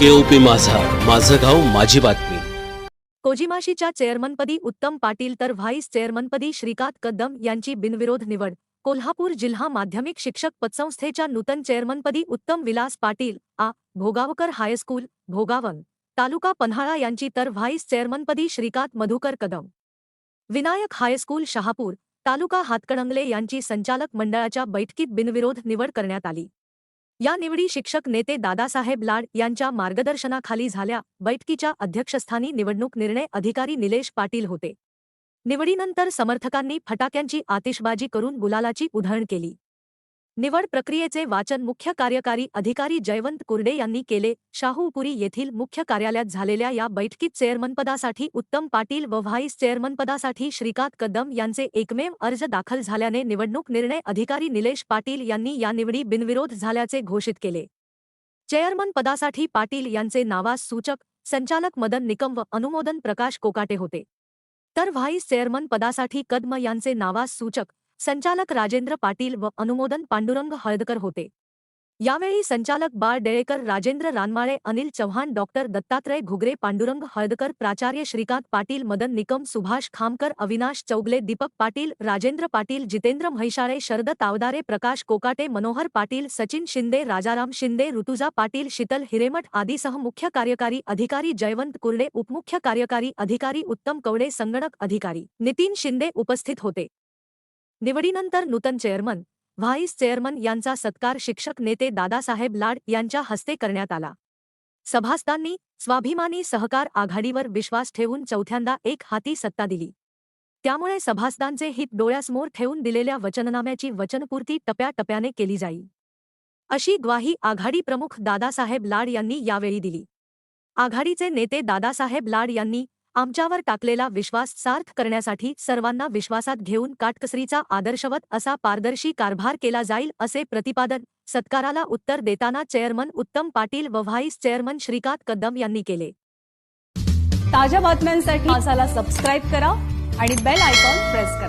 केओपी माझा. माझं गाव माझी बातमी. कोजिमाशीच्या चेअरमनपदी उत्तम पाटील तर व्हाईस चेअरमनपदी श्रीकांत कदम यांची बिनविरोध निवड. कोल्हापूर जिल्हा माध्यमिक शिक्षक पतसंस्थेच्या नूतन चेअरमनपदी उत्तम विलास पाटील आ. Bhogavkar high school Bhogavan. तालुका पन्हाळा यांची तर व्हाईस चेअरमनपदी Shrikant Madhukar Kadam. Vinayak high school Shahapur. तालुका हातकणंगले यांची संचालक मंडळाच्या बैठकीत बिनविरोध निवड करण्यात आली. या निवडी शिक्षक नेते दादासाहेब लाड यांच्या मार्गदर्शनाखाली झाल्या. बैठकीच्या अध्यक्षस्थानी निवडणूक निर्णय अधिकारी निलेश पाटील होते. निवडीनंतर समर्थकांनी फटाक्यांची आतिषबाजी करून गुलालाची उधळण केली. निवड प्रक्रियेचे वाचन मुख्य कार्यकारी अधिकारी जयवंत कुर्डे यांनी केले. शाहूपुरी येथील मुख्य कार्यालयात झालेल्या या बैठकीत चेअरमनपदासाठी उत्तम पाटील व व्हाईस चेअरमनपदासाठी श्रीकांत कदम यांचे एकमेव अर्ज दाखल झाल्याने निवडणूक निर्णय अधिकारी निलेश पाटील यांनी या निवडी बिनविरोध झाल्याचे घोषित केले. चेअरमन पदासाठी पाटील यांचे नावास सूचक संचालक मदन निकम व अनुमोदन प्रकाश कोकाटे होते. तर व्हाईस चेअरमन पदासाठी कदम यांचे नावास सूचक संचालक राजेंद्र पाटील व अनुमोदन पांडुरंग हळदकर होते. यावेळी संचालक बाळ डेळेकर राजेंद्र रानमाळे अनिल चव्हाण डॉक्टर दत्तात्रय घुगरे पांडुरंग हळदकर प्राचार्य श्रीकांत पाटील मदन निकम सुभाष खामकर अविनाश चौगले दीपक पाटील राजेंद्र पाटील जितेंद्र म्हैशाळे शरद तावदारे प्रकाश कोकाटे मनोहर पाटील सचिन शिंदे राजाराम शिंदे ऋतुजा पाटील शीतल हिरेमठ आदीसह मुख्य कार्यकारी अधिकारी जयवंत कुर्डे उपमुख्य कार्यकारी अधिकारी उत्तम कवडे संगणक अधिकारी नितीन शिंदे उपस्थित होते. निवडीनंतर नूतन चेअरमन व्हाईस चेअरमन यांचा सत्कार शिक्षक नेते दादासाहेब लाड यांच्या हस्ते करण्यात आला. सभासदांनी स्वाभिमानी सहकार आघाडीवर विश्वास ठेवून चौथ्यांदा एक हाती सत्ता दिली. त्यामुळे सभासदांचे हित डोळ्यासमोर ठेवून दिलेल्या वचननाम्याची वचनपूर्ती टप्प्याटप्प्याने केली जाईल अशी ग्वाही आघाडी प्रमुख दादासाहेब लाड यांनी यावेळी दिली. आघाडीचे नेते दादासाहेब लाड यांनी आमच्यावर टाकलेला विश्वास सार्थ करण्यासाठी सर्वांना विश्वासात घेऊन काटकसरीचा आदर्शवत असा पारदर्शी कारभार केला जाईल असे प्रतिपादन सत्काराला उत्तर देताना चेअरमन उत्तम पाटील व व्हाईस चेअरमन श्रीकांत कदम यांनी केले. ताज्या बातम्यांसाठी मासाला सबस्क्राईब करा आणि बेल आयकॉन प्रेस करा.